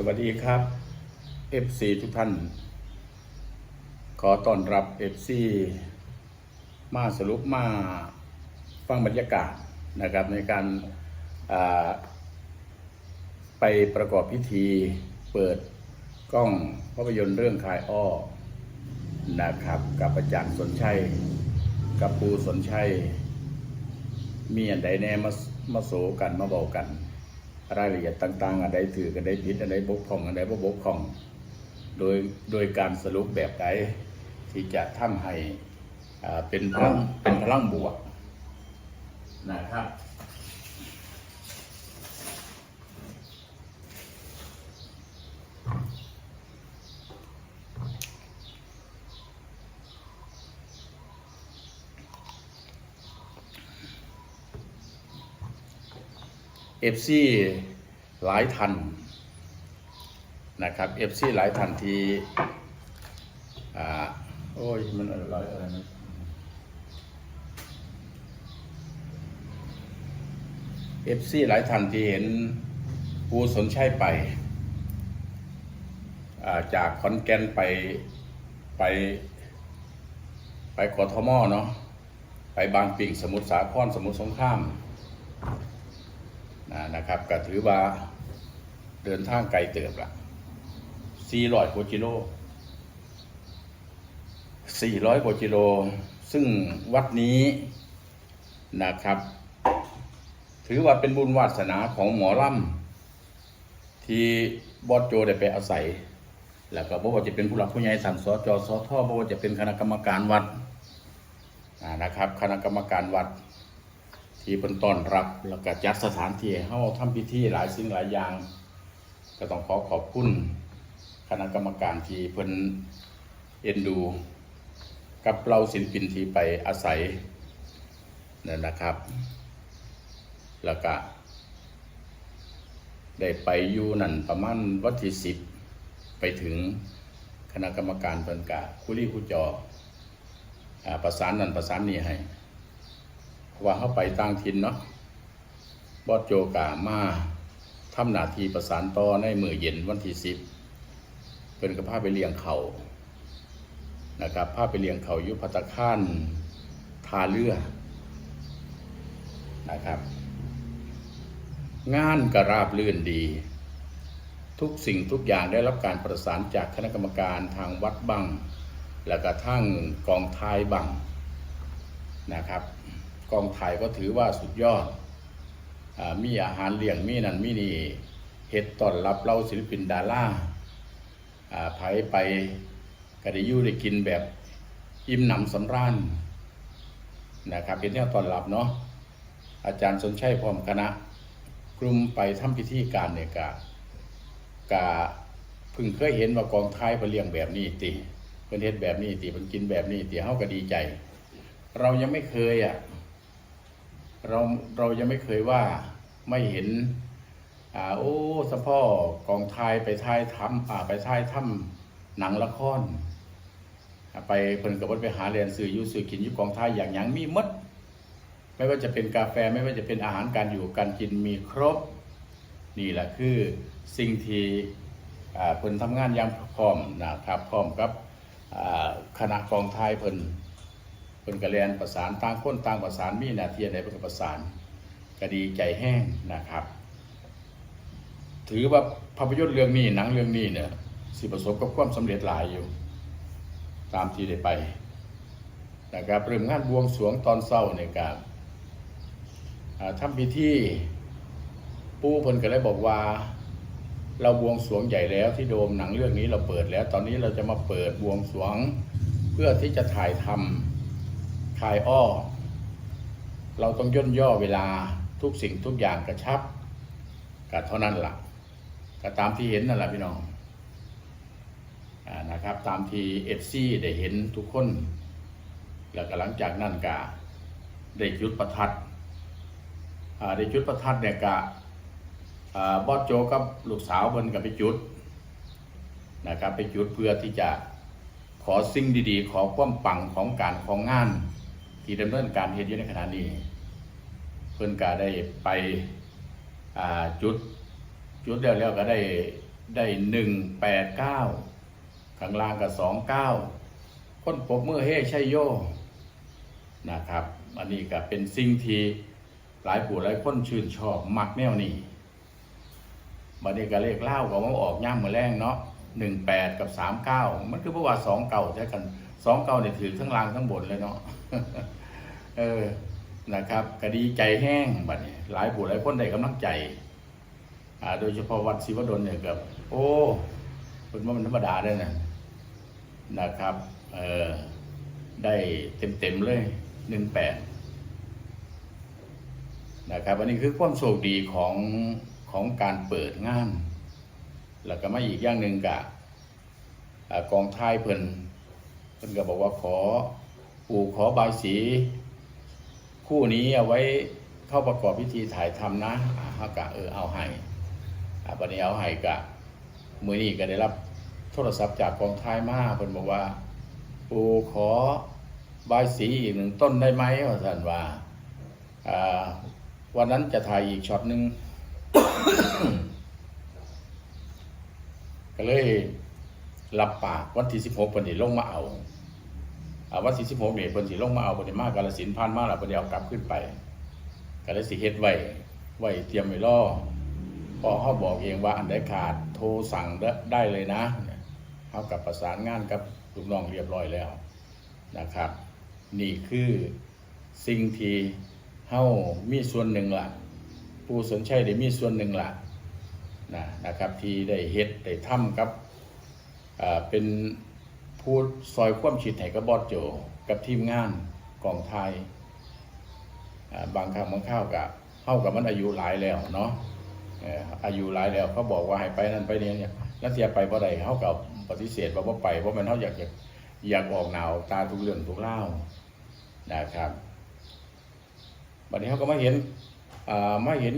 สวัสดีครับ FC ทุกท่าน ขอต้อนรับ FC มาสรุปมาฟังบรรยากาศนะครับในการาไปประกอบพิธีเปิดกล้องภาพยนตร์เรื่องคายอ้อนะครับ กับอาจารย์สนชัย กับปูสนชัย มีอันใดแน่มามาโสกันมาบอกกัน รายละเอียดต่างๆ อันใดถือกันใดผิดอันใดบกพร่องอันใดบ่บกพร่อง โดยโดยการสรุปแบบใดที่จะทำให้เป็นพลังเป็นพลังบวกนะครับ ฟซีหลายทันนะครับเอฟซีหลายทันทีอ่าโอ้ยมันอะไรอะไรนะเอฟซีหลายทันที่เห็นผู้สนใช่ไปาจากขอนแกนไปไป ไปกทมเนาะไปบางปิ่งสมุทรสาครสมุทรสงคราม นะครับก็ถือว่าเดินทางไกลเติบละ400กว่ากิโล400กว่ากิโล ซึ่งวัดนี้นะครับ ถือว่าเป็นบุญวาสนาของหมอลำที่บอสโจได้ไปอาศัย แล้วก็บอกว่าจะเป็นผู้หลักผู้ใหญ่สันสจสทบอกว่าจะเป็นคณะกรรมการวัดนะครับ คณะกรรมการวัด ที่เพิ่นต้อนรับ แล้วก็จัดสถานที่ให้เฮาทำพิธีหลายสิ่งหลายอย่าง ก็ต้องขอขอบคุณคณะกรรมการที่เพิ่นเอ็นดู กับเราศิลปินที่ไปอาศัยนั่นนะครับ แล้วก็ได้ไปอยู่นั่นประมาณวันที่สิบไปถึงคณะกรรมการเพิ่นกะคุรีคุจออ่าประสานนั่นประสานนี่ให้ ว่าเขาไปต่างถิ่นเนาะบอสโจกามาทำหน้าที่ประสานต่อในมือเย็นวันที่สิบเป็นกับพาไปเลี้ยงเขานะครับพาไปเลี้ยงเขายุพัตคารทาเรือนะครับ งานกระราบลื่นดี ทุกสิ่งทุกอย่างได้รับการประสานจากคณะกรรมการทางวัดบัง แล้วก็ทั้งกองทายบังนะครับ กองถ่ายก็ถือว่าสุดยอดอมีอาหารเลี้ยงมีนั่นมีนี่เฮ็ดต้อนรับเราศิลปินดาราไผไปก็ได้ยู่ได้กินแบบอิ่มหนำสำราญนะครับเป็นแนวต้อนรับเนาะอาจารย์สนชัยพร้อมคณะ กลุ่มไปทำพิธีการเนี่ยกะกะพิ่งเคยเห็นว่ากองท้ายเพิ่นเลี้ยงแบบนี้ติเพิ่นเฮ็ดแบบนี้ติเพิ่นกินแบบนี้ติเฮาก็ดีใจ เรายังไม่เคยอะ เราเรายังไม่เคยว่าไม่เห็นอ่าโอ้สะพ่อกองไทยไปทายทำอ่าไปทายถ้ำหนังละครไปเพิ่นกับว่าไปหาเรียนสื่อยู่สื่อกินยู่กองไทยอย่างยังมีมดไม่ว่าจะเป็นกาแฟไม่ว่าจะเป็นอาหารการอยู่การกินมีครบ นี่แหละคือสิ่งที่เพิ่นทำงานอย่างพร้อมนะครับพร้อมกับคณะกองไทยเพิ่น พิ่นก็เรียนประสานต่างคนต่างประสานมีหน้าที่ใดเพิ่นก็ประสานก็ดีใจแห้งนะครับ ถือว่าภาพยนตร์เรื่องนี้หนังเรื่องนี้เนี่ยสิประสบกับความสำเร็จหลายอยู่ ตามที่ได้ไปนะครับเริ่มงานบวงสรวงตอนเศร้าในการอ่าทำพิธีปู่พิ่นก็เลยบอกว่า เราบวงสรวงใหญ่แล้วที่โดมหนังเรื่องนี้เราเปิดแล้ว ตอนนี้เราจะมาเปิดบวงสรวงเพื่อที่จะถ่ายทำ คายอ้อ เราต้องย่นย่อเวลาทุกสิ่งทุกอย่างกระชับก็เท่านั้นละ่ะก็ตามที่เห็นนั่นแหละพี่น้องอนะครับ ตามที่เอฟซีได้เห็นทุกคน แล้วก็หลังจากนั้นก็ได้จุดประทัดได้จุดประทัดเนี่ยกะบอสโจกับลูกสาวเพิ่นก็ไปจุดนะครับไปจุดเพื่อที่จะขอสิ่งดีๆ ขอความปังของการของงาน ที่ดำเนินการเหตุอยู่ในขณะนี้ เพื่อนก็ได้ไปจุดจุดแล้วแล้วก็ได้ได้หนึ่งแปดเก้าข้างล่างกับสองเก้าคนปรบมือเฮ้ชัยโยนะครับ อันนี้ก็เป็นสิ่งที่หลายผู้หลายคนชื่นชอบมักแนวนี้บันนี้ก็เลขเล่าก็มาออกย่ำมือแรงเนาะหนึ่งแปดกับสามเก้ามันคือเพราะว่าสองเก่าใช่กัน สองเก่าเนี่ยถือทั้งล่างทั้งบนเลยเนาะเออนะครับกดีใจแห้งบัดนี้หลายผู้หลายคนได้กำลังใจอ่าโดยเฉพาะวัดศิวดลเนี่ยกับโอ้เป็นว่ามันธรรมดาได้นะนะครับเออได้เต็มๆเลยหนึ่งแปดนะครับอันนี้คือความโชคดีของของการเปิดงาน แล้วก็มาอีกอย่างหนึ่งกะอ่ากองท้ายเพิ่น เพิ่นก็บอกว่าขอปู่ขอบายสี คู่นี้เอาไว้เข้าประกอบพิธีถ่ายทำนะอ่ากะเออเอาให้อ่าวันนี้เอาให้กะมือนี้ก็ได้รับโทรศัพท์จากกองท้ายมาเพิ่นบอกว่า ปู่ขอบายสีอีกหนึ่งต้นได้ไหมว่าท่านว่าวันนั้นจะถ่ายอีกช็อตหนึ่งก็เลย รับปากวันที่สิบหกเพิ่นสิลงมาเอาวันที่สิบหกเนี่เพิ่นสิลงมาเอาเพิ่นสิมากกาลสินธุ์ผ่านมาแล้วเพิ่นสิเอากลับขึ้นไปก็เลสิเฮ็ดไว้ไว้เตรียมไว้รอพอเขาบอกเองว่าอันใดขาดโทรสั่งได้เลยนะเขากับประสานงานกับลูกน้องเรียบร้อยแล้วนะครับ นี่คือสิ่งที่เฮามีส่วนหนึ่งล่ะ ผู้สนใจได้มีส่วนหนึ่งล่ะนะนะครับที่ได้เฮ็ดได้ทำกับ เป็นผู้ซอยควมคิดให้กับบอสโจ กับทีมงานกองไทยบางครั้งบางข้าวกับเข้ากับมันอายุหลายแล้วเนาะอายุหลายแล้วเขาบอกว่าให้ไปนั่นไปนี่เนี่ยแล้วเสียไปบ่ได้เขากับปฏิเสธว่าบ่ไปเพราะมันเขาอยากอยากอยากออกหนาวตาทุกเรื่องทุกเล่านะครับบัดนี้เขาก็มาเห็นมาเห็น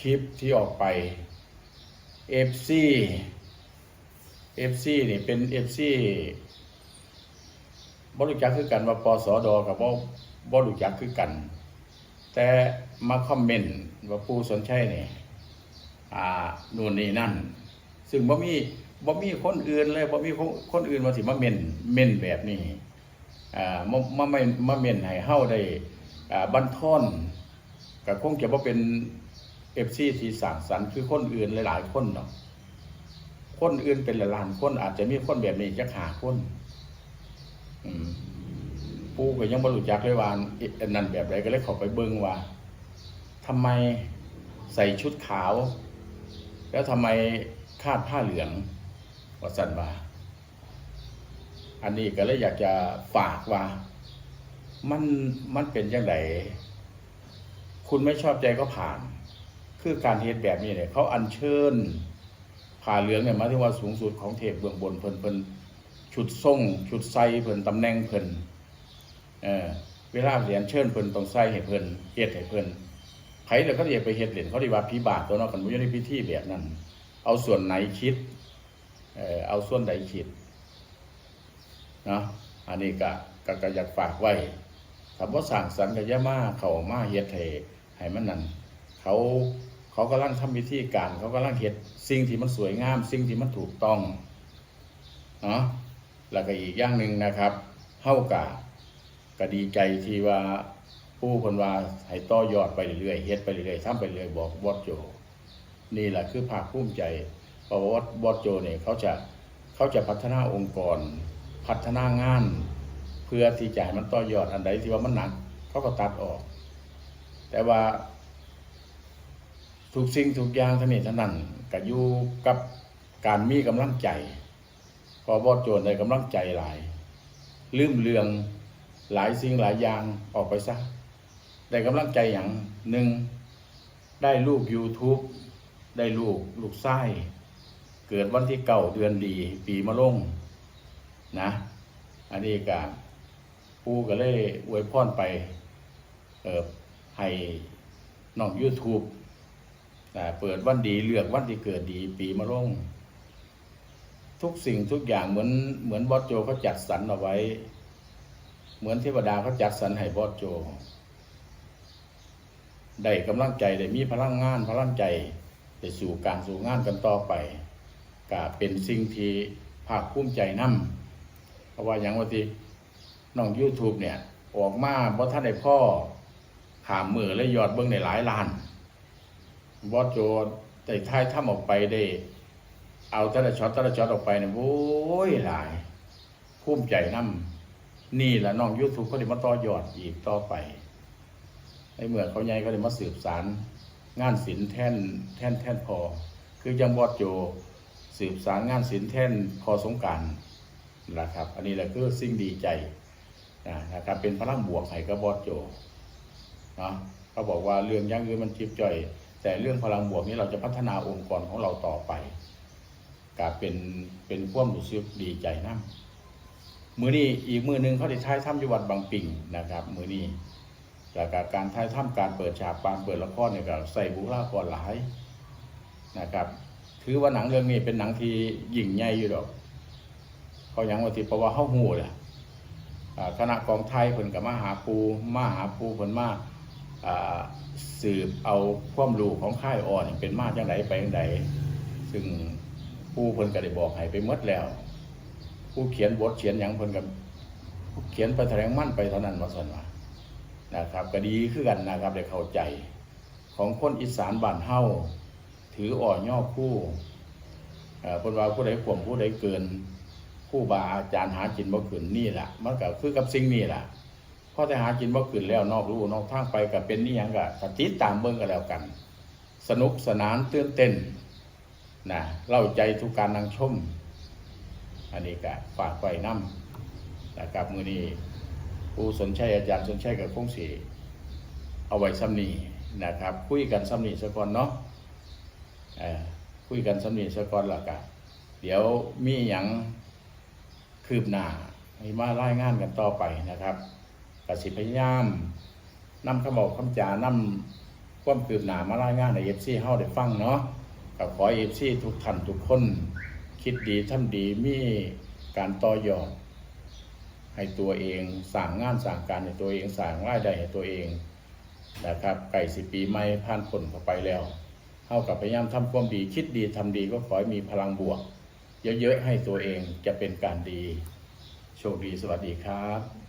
คลิปที่ออกไป FC FC นี่เป็น FC บรู้จักคือกันว่าปสอดกับบ่บ่รู้จักคือกัน แต่มาคอมเมนต์ว่าผู้สนใจนี่อ่านู่นนี่นั่น ซึ่งบ่มีบ่มีคนอื่นเลยบ่มีคนอื่นมาสิมาเมนเมนแบบนี้อ่ามามาไม่มาเมนให้เฮาได้อ่าบันทอนก็คงจะว่าเป็นเอฟซีที่สั่งสรรค์คือคนอื่นหลาย ๆ คนเนาะ คนอื่นเป็นหลายๆคนอาจจะมีคนแบบนี้จะหาคนปูก็ยังบรรลุจักเลยว่าอันนั้นแบบไรก็เลยขอไปเบิ้งว่าทำไมใส่ชุดขาว แล้วทำไมคาดผ้าเหลืองว่าสันว่าอันนี้ก็เลยอยากจะฝากว่า มันมันเป็นยังไงคุณไม่ชอบใจก็ผ่าน คือการเฮ็ดแบบนี้เนี่ยเขาอัญเชิญ ผ่าเหลืองเนี่ยมายถึงว่าสูงสุดของเทพเบื้องบนเพิ่นเพิ่นชุดทรงชุดไซเพิ่นตำแหน่งเพิ่นเออเวลาเหรียญเชิญเพิ่นต้องใส่ให้เพิ่นเฮ็ดให้เพิ่นไผแล้วก็เรียกไปเฮ็ดเหรียญเขาเรียกว่าพิบาทตัวเนาะกันบ่อยู่ในพิธีแบบนั้น เอาส่วนไหนคิดเออเอาส่วนใดคิดเนาะอันนี้ก็ก็ก็อยากฝากไว้ถ้าบ่สร้างสรรค์ก็อย่ามาเข้ามาเฮ็ดให้ให้มันนั่นเขา เขากำลังทำวิธีการ เขากำลังเฮ็ดสิ่งที่มันสวยงาม สิ่งที่มันถูกต้องเนาะแล้วก็อีกอย่างหนึ่งนะครับเฮากะก็ดีใจที่ว่าผู้คนว่าให้ต่อยอดไปเรื่อยๆเฮ็ดไปเรื่อยๆทำไปเรื่อยบอกบอสโจ นี่แหละคือภาคภูมิใจเพราะว่าบอสโจเนี่ยเขาจะเขาจะพัฒนาองค์กร พัฒนางาน เพื่อที่จะให้มันต่อยอดอันใดที่ว่ามันหนักเขาก็ตัดออก แต่ว่า ทุกสิ่งทุกอย่างทั้งนี้ทั้งนั้นก็อยู่กับการมีกำลังใจ พอบอดโจรได้กำลังใจหลาย ลืมเรื่องหลายสิ่งหลายอย่างออกไปซะได้กำลังใจอย่างหนึ่งได้ลูก YouTube ได้ลูกลูกไส้เกิดวันที่เก่าเดือนดี ปีมะลงนะ อันนี้ก็ปูก็เลยอวยพรไปเออให้น้อง YouTube เปิดวันดีเลือกวันที่เกิดดีปีมะลงทุกสิ่งทุกอย่างเหมือนเหมือนบอสโจเขาจัดสรรเอาไว้ เหมือนเทวดาเขาจัดสรรให้บอสโจ ได้กำลังใจได้มีพลังงานพลังใจได้สู่การสู่งานกันต่อไปก็เป็นสิ่งที่ภาคภูมิใจนำเพราะว่าอย่างว่าที่น้อง YouTube เนี่ย ออกมาบ่ท่านได้พ่อขามมือและยอดเบิ่งในหลายล้าน บอสโจแต่ท้ายถ้าออกไปได้ เอาแต่ละช็อตแต่ละช็อตออกไปเนี่ยโว้ยหลายภูมิใจนำนี่แหละน้อง YouTube เขาได้มาต่อยอดอีกต่อไปในเมื่อเขาใหญ่เขาได้มาสืบสารงานศิลป์แท่นแท่นแท่นพอ คือยังบอดโจ สืบสารงานศิลป์แท่นพอสงการนะครับ อันนี้แหละคือสิ่งดีใจนะนะครับเป็นพลังบวกให้กับบอดโจเนาะเขาบอกว่าเรื่องยังอื่นมันจิบจ่อย แต่เรื่องพลังบวกนี้เราจะพัฒนาองค์กรของเราต่อไปกาเป็นเป็นความรู้สึกดีใจนะมือนี้อีกมือหนึ่งเขาได้ท้ายถ้ำอยู่วัดบางปิ่งนะครับ มือนี้จากการท้ายถ้ำการเปิดฉากปางเปิดละครเนี่ยก็ใส่บุคลากรหลายนะครับ ถือว่าหนังเรื่องนี้เป็นหนังที่ยิ่งใหญ่อยู่ดอกเขายังว่าที่เพราะว่าเฮาฮู้แหละอ่าคณะกองไทยเพิ่นกับมาหาปูมาหาปูเพิ่นมาอ่า สืบเอาความรู้ของค่ายอ่อนเป็นมาจังไดไปจังไดซึ่งปูเพิ่นก็ได้บอกให้ไปหมดแล้ว ผู้เขียนบทเขียนหยังเพิ่นก็เขียนไปแถลงมั่นไปเท่านั้นว่าซั่นว่านะครับ ก็ดีคือกันนะครับได้เข้าใจของคนอีสานบ้านเฮาถืออ่อนย่อคู่เพิ่นว่าผู้ใดข่มผู้ใดเกินผู้บาอาจารย์หากินบ่ขึ้นนี่แหละมันก็คือกับสิ่งนี้แหละ อแต่หากินบ่ขึ้นแล้วนอกรู้นอกทางไปก็เป็นนี่ยังก็ก็ติตามเบิ่งกันแล้วกัน สนุกสนานตื่นเต้นนะเล่าใจทุกการนั่งชม อันนี้ก็ฝากไว้นํนะครับมือนี้ผู้สนใจอาจารย์สนใจกับคงสิเอาไว้ซ้ำนี้นะครับ คุยกันซ้ำนี้ซะก่อนเนาะคุยกันซ้ำนี้ซะก่อนล้วก็เดี๋ยวมีหยังคืบหน้าให้มารายงานกันต่อไปนะครับ กสิพยายามนำคำบอกคำจานำความคืบหน้ามารายงานในเอฟซีเฮาได้ฟังเนาะกับขอเอฟซีทุกท่านทุกคน คิดดีทำดีมีการต่อยอด ให้ตัวเองสั่งงานสั่งการให้ตัวเองสั่งรายได้ให้ตัวเองนะครับไก่สิปีไม่ผ่านผลเข้าไปแล้วเท่ากับพยายามทำความดี คิดดีทำดีก็ขอให้มีพลังบวก เยอะๆให้ตัวเองจะเป็นการดี โชคดีสวัสดีครับ